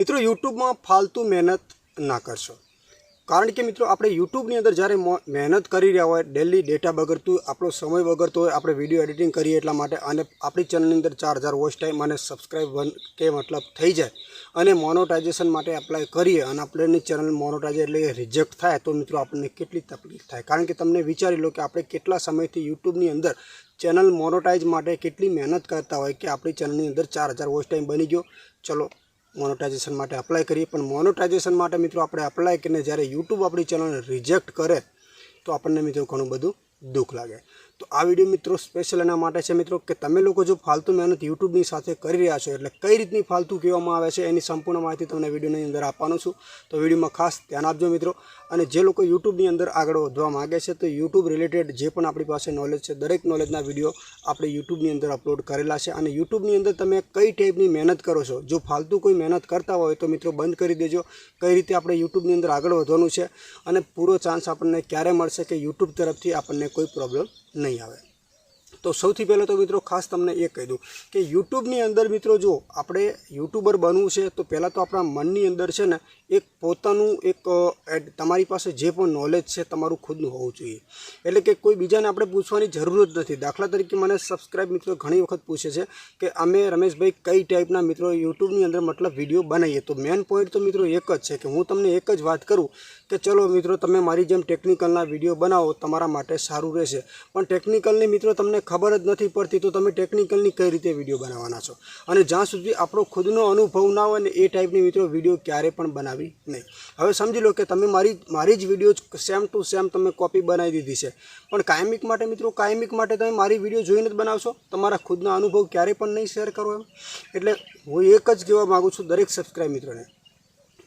મિત્રો, યુટ્યુબમાં ફાલતુ મહેનત ના કરશો. કારણ કે મિત્રો, આપણે યુટ્યુબની અંદર જ્યારે મહેનત કરી રહ્યા હોય ડેલી ડેટા બગડતું આપણો સમય બગડતો હોય, આપણે વીડિયો એડિટિંગ કરીએ એટલા માટે, અને આપણી ચેનલની અંદર ચાર હજાર વોચ ટાઈમ અને સબસ્ક્રાઈબ વન, કે મતલબ થઈ જાય, અને મોનોટાઇઝેશન માટે એપ્લાય કરીએ, અને આપણેની ચેનલ મોનોટાઇઝ એટલે રિજેક્ટ થાય, તો મિત્રો આપણને કેટલી તકલીફ થાય. કારણ કે તમને વિચારી લો કે આપણે કેટલા સમયથી યુટ્યુબની અંદર ચેનલ મોનોટાઇઝ માટે કેટલી મહેનત કરતા હોય કે આપણી ચેનલની અંદર ચાર હજાર વોચ ટાઈમ બની ગયો. ચલો મોનોટાઇઝેશન માટે એપ્લાય કરીએ. પણ મોનોટાઇઝેશન માટે મિત્રો આપણે એપ્લાય કરીને જ્યારે યુટ્યુબ આપણી ચેનલને રિજેક્ટ કરે, તો આપણને મિત્રો ઘણું બધું દુઃખ લાગે. તો આ વીડિયો મિત્રો સ્પેશિયલ એના માટે છે મિત્રો કે તમે લોકો જો ફાલતુ મહેનત યુટ્યુબની સાથે કરી રહ્યા છો, એટલે કઈ રીતની ફાલતુ કહેવામાં આવે છે એની સંપૂર્ણ માહિતી તમને વિડીયોની અંદર આપવાનું છું. તો વિડીયોમાં ખાસ ધ્યાન આપજો મિત્રો. અને જે લોકો યુટ્યુબની અંદર આગળ વધવા માગે છે, તો યુટ્યુબ રિલેટેડ જે પણ આપણી પાસે નોલેજ છે, દરેક નોલેજના વીડિયો આપણે યુટ્યુબની અંદર અપલોડ કરેલા છે. અને યુટ્યુબની અંદર તમે કઈ ટાઈપની મહેનત કરો છો? જો ફાલતુ કોઈ મહેનત કરતા હોય, તો મિત્રો બંધ કરી દેજો. કઈ રીતે આપણે યુટ્યુબની અંદર આગળ વધવાનું છે? અને પૂરો ચાન્સ આપણને ક્યારે મળશે કે યુટ્યુબ તરફથી આપણને કોઈ પ્રોબ્લેમ નહીં આવે. તો સૌથી પહેલાં તો મિત્રો ખાસ તમને એ કહી દઉં કે યુટ્યુબની અંદર મિત્રો જો આપણે યુટ્યુબર બનવું છે, તો પહેલાં તો આપણા મનની અંદર છે ને એક પોતાનું એક તમારી પાસે જે પણ નોલેજ છે તમારું ખુદનું હોવું જોઈએ. એટલે કે કોઈ બીજાને આપણે પૂછવાની જરૂર જ નથી. દાખલા તરીકે મને સબસ્ક્રાઇબ મિત્રો ઘણી વખત પૂછે છે કે અમે રમેશભાઈ કઈ ટાઈપના મિત્રો યુટ્યુબની અંદર મતલબ વીડિયો બનાવીએ. તો મેન પોઈન્ટ તો મિત્રો એક જ છે કે હું તમને એક જ વાત કરું કે ચલો મિત્રો તમે મારી જેમ ટેકનિકલના વીડિયો બનાવો, તમારા માટે સારું રહેશે. પણ ટેકનિકલની મિત્રો તમને ખબર જ નથી પડતી તો તમે ટેકનિકલની કઈ રીતે વીડિયો બનાવવાના છો? અને જ્યાં સુધી આપણો ખુદનો અનુભવ ના હોય ને એ ટાઈપની મિત્રો વીડિયો ક્યારે પણ બનાવી નહીં. હવે સમજી લો કે તમે મારી મારી જ વીડિયો સેમ ટુ સેમ તમે કોપી બનાવી દીધી છે. પણ કાયમિક માટે મિત્રો, કાયમિક માટે તમે મારી વીડિયો જોઈને જ બનાવશો. તમારા ખુદના અનુભવ ક્યારે પણ નહીં શેર કરો એમ. એટલે હું એક જ કહેવા માગું છું દરેક સબસ્ક્રાઈબ મિત્રોને.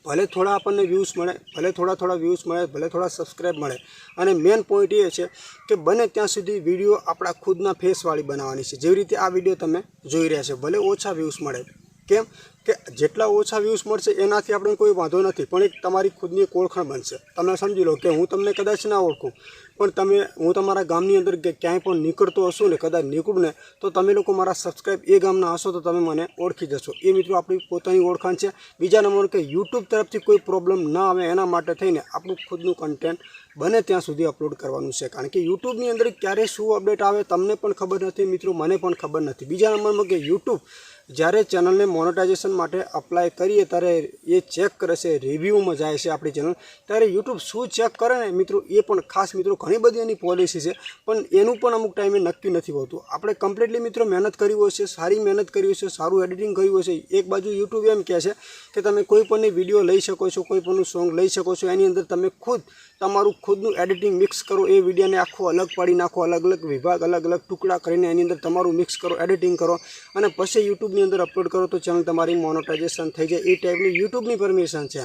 ભલે થોડા આપણને વ્યૂઝ મળે, ભલે થોડા થોડા વ્યૂઝ મળે, ભલે થોડા સબસ્ક્રાઈબ મળે. અને મેન પોઈન્ટ એ છે કે બને ત્યાં સુધી વીડિયો આપણા ખુદના ફેસવાળી બનાવવાની છે. જેવી રીતે આ વીડિયો તમે જોઈ રહ્યા છો. ભલે ઓછા વ્યૂઝ મળે. કેમ? કે જેટલા ઓછા વ્યૂઝ મળશે, એનાથી આપણે કોઈ વાંધો નથી. પણ એક તમારી ખુદની એક ઓળખાણ બનશે. તમે સમજી લો કે હું તમને કદાચ ના ઓળખું, પણ તમે, હું તમારા ગામની અંદર કે ક્યાંય પણ નીકળતો હશું ને, કદાચ નીકળું ને, તો તમે લોકો મારા સબસ્ક્રાઈબ એ ગામના હશો તો તમે મને ઓળખી જશો. એ મિત્રો આપણી પોતાની ઓળખાણ છે. બીજા નંબર કે યુટ્યુબ તરફથી કોઈ પ્રોબ્લેમ ના આવે એના માટે થઈને આપણું ખુદનું કન્ટેન્ટ બને ત્યાં સુધી અપલોડ કરવાનું છે. કારણ કે યુટ્યુબની અંદર ક્યારે શું અપડેટ આવે તમને પણ ખબર નથી, મિત્રો, મને પણ ખબર નથી. બીજા નંબરમાં કે યુટ્યુબ જ્યારે ચેનલને મોનેટાઇઝેશન માટે અપ્લાય કરીએ ત્યારે એ ચેક કરે છે રિવ્યૂમાં જાય છે આપણી ચેનલ ત્યારે યુટ્યુબ શું ચેક કરે ને મિત્રો, એ પણ ખાસ મિત્રો ઘણી બધી એની પોલિસી છે, પણ એનું પણ અમુક ટાઈમે નક્કી નથી હોતું. આપણે કમ્પ્લીટલી મિત્રો મહેનત કરી હોય છે, સારી મહેનત કરી હોય છે, સારું એડિટિંગ કર્યું હોય છે, એક બાજુ યુટ્યુબ એમ કહે છે કે તમે કોઈ પણની વીડિયો લઈ શકો છો, કોઈ પણનું સોંગ લઈ શકો છો, એની અંદર તમે ખુદ, તમારું ખુદનું એડિટિંગ મિક્સ કરો, એ વિડીયોને આખો અલગ પાડી નાખો, અલગ અલગ વિભાગ, અલગ અલગ ટુકડા કરીને એની અંદર તમારું મિક્સ કરો એડિટિંગ કરો, અને પછી યુટ્યુબની અંદર અપલોડ કરો તો ચેનલ તમારી મોનોટાઇઝેશન થઈ જાય એ ટાઈપની યુટ્યુબની પરમિશન છે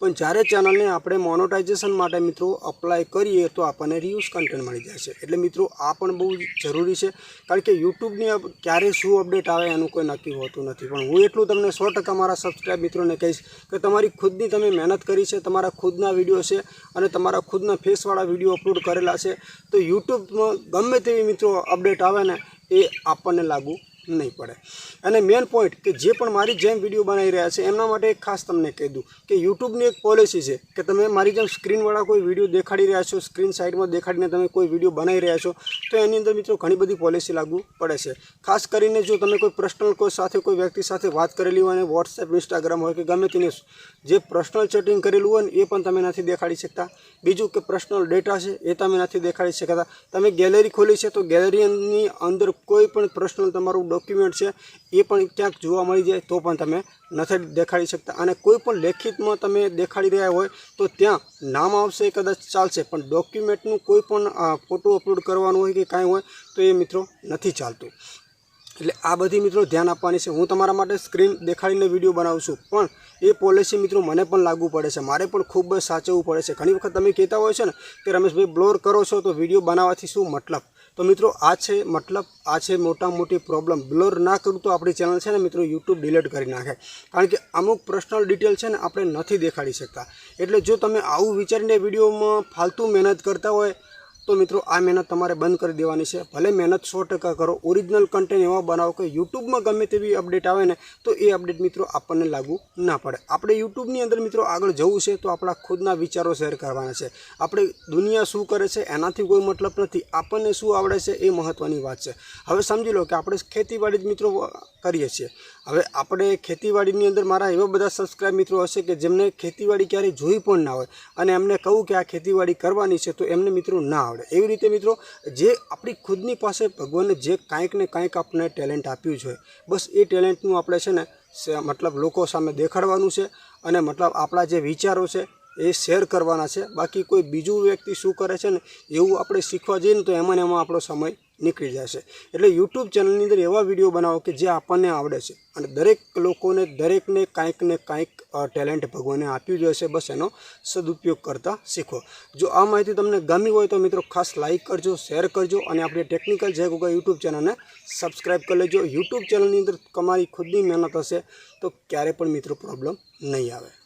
પણ જ્યારે ચેનલને આપણે મોનોટાઇઝેશન માટે મિત્રો અપ્લાય કરીએ તો આપણને રિયુઝ કન્ટેન્ટ મળી જાય છે. એટલે મિત્રો આ પણ બહુ જરૂરી છે. કારણ કે યુટ્યુબની ક્યારે શું અપડેટ આવે એનું કોઈ નક્કી હોતું નથી. પણ હું એટલું તમને સો ટકા મારા સબસ્ક્રાઈબ મિત્રોને કહીશ કે તમારી ખુદની તમે મહેનત કરી છે, તમારા ખુદના વીડિયો છે અને તમારા ખુદના ફેસવાળા વીડિયો અપલોડ કરેલા છે, તો યુટ્યુબમાં ગમે તેવી મિત્રો અપડેટ આવે ને, એ આપણને લાગુ નહીં પડે. અને મેન પોઈન્ટ કે જે પણ મારી જેમ વીડિયો બનાવી રહ્યા છે, એમના માટે એક ખાસ તમને કહી દઉં કે યુટ્યુબની એક પોલિસી છે કે તમે મારી જેમ સ્ક્રીનવાળા કોઈ વીડિયો દેખાડી રહ્યા છો સ્ક્રીન સાઇડમાં દેખાડીને તમે કોઈ વીડિયો બનાવી રહ્યા છો, તો એની અંદર મિત્રો ઘણી બધી પોલિસી લાગુ પડે છે. ખાસ કરીને જો તમે કોઈ પર્સનલ કોઈ સાથે કોઈ વ્યક્તિ સાથે વાત કરેલી હોય અને વોટ્સએપ ઇન્સ્ટાગ્રામ હોય કે ગમે તેને જે પર્સનલ ચેટિંગ કરેલું હોય ને, એ પણ તમે નથી દેખાડી શકતા. બીજું કે પર્સનલ ડેટા છે, એ તમે નથી દેખાડી શકતા. તમે ગેલેરી ખોલી છે, તો ગેલેરીની અંદર કોઈ પણ પર્સનલ તમારું ડોક્યુમેન્ટ છે, એ પણ ક્યાંક જોવા મળી જાય તો પણ તમે નથી દેખાડી શકતા. અને કોઈ પણ લેખિતમાં તમે દેખાડી રહ્યા હોય તો ત્યાં નામ આવશે કદાચ ચાલશે, પણ ડોક્યુમેન્ટનું કોઈ પણ ફોટો અપલોડ કરવાનું હોય કે કાંઈ હોય તો એ મિત્રો નથી ચાલતું. એટલે આ બધી મિત્રો ધ્યાન આપવાની છે. હું તમારા માટે સ્ક્રીન દેખાડીને વીડિયો બનાવું છું, પણ એ પોલિસી મિત્રો મને પણ લાગુ પડે છે. મારે પણ ખૂબ જ સાચવવું પડે છે. ઘણી વખત તમે કહેતા હોય છે ને કે રમેશભાઈ બ્લોર કરો છો તો વીડિયો બનાવવાથી શું મતલબ? તો મિત્રો, આ છે મતલબ, આ છે મોટા મોટી પ્રોબ્લેમ બ્લોર ના કરું તો આપણી ચેનલ છે ને મિત્રો યુટ્યુબ ડિલીટ કરી નાખે. કારણ કે અમુક પર્સનલ ડિટેલ છે ને આપણે નથી દેખાડી શકતા. એટલે જો તમે આવું વિચારીને વિડીયોમાં ફાલતુ મહેનત કરતા હોય તો મિત્રો, આ મહેનત તમારે બંધ કરી દેવાની છે. ભલે મહેનત સો ટકા કરો ઓરિજિનલ કન્ટેન્ટ એવા બનાવો કે યુટ્યુબમાં ગમે તેવી અપડેટ આવે ને, તો એ અપડેટ મિત્રો આપણને લાગુ ના પડે. આપણે યુટ્યુબની અંદર મિત્રો આગળ જવું છે, તો આપણા ખુદના વિચારો શેર કરવાના છે. આપણે દુનિયા શું કરે છે, એનાથી કોઈ મતલબ નથી. આપણને શું આવડે છે, એ મહત્ત્વની વાત છે. હવે સમજી લો કે આપણે ખેતીવાડી જ મિત્રો કરીએ છીએ. હવે આપણે ખેતીવાડીની અંદર મારા એવા બધા સબસ્ક્રાઇબ મિત્રો હશે કે જેમને ખેતીવાડી ક્યારેય જોઈ પણ ના હોય અને એમને કહું કે આ ખેતીવાડી કરવાની છે તો એમને મિત્રો ના આવડે. એવી રીતે મિત્રો, જે આપણી ખુદની પાસે ભગવાને જે કાંઈક ને કાંઈક આપણને ટેલેન્ટ આપ્યું છે બસ એ ટેલેન્ટનું આપણે છે ને મતલબ લોકો સામે દેખાડવાનું છે અને મતલબ આપણા જે વિચારો છે એ શેર કરવાના છે. બાકી કોઈ બીજું વ્યક્તિ શું કરે છે ને, એવું આપણે શીખવા જઈએ ને તો એમાં ને એમાં આપણો સમય નીકળી જશે. એટલે યુટ્યુબ ચેનલની અંદર એવા વીડિયો બનાવો કે જે આપણને આવડે છે. અને દરેક લોકોને, દરેકને કાંઈક ને કાંઈક ટેલેન્ટ ભગવાને આપ્યું જ હશે. બસ એનો સદુપયોગ કરતા શીખો. જો આ માહિતી તમને ગમી હોય તો મિત્રો ખાસ લાઇક કરજો શેર કરજો અને આપણી ટેકનિકલ જય ગોગા યુટ્યુબ ચેનલને સબસ્ક્રાઈબ કરી લેજો. યુટ્યુબ ચેનલની અંદર તમારી ખુદની મહેનત હશે તો ક્યારે પણ મિત્રો પ્રોબ્લેમ નહીં આવે.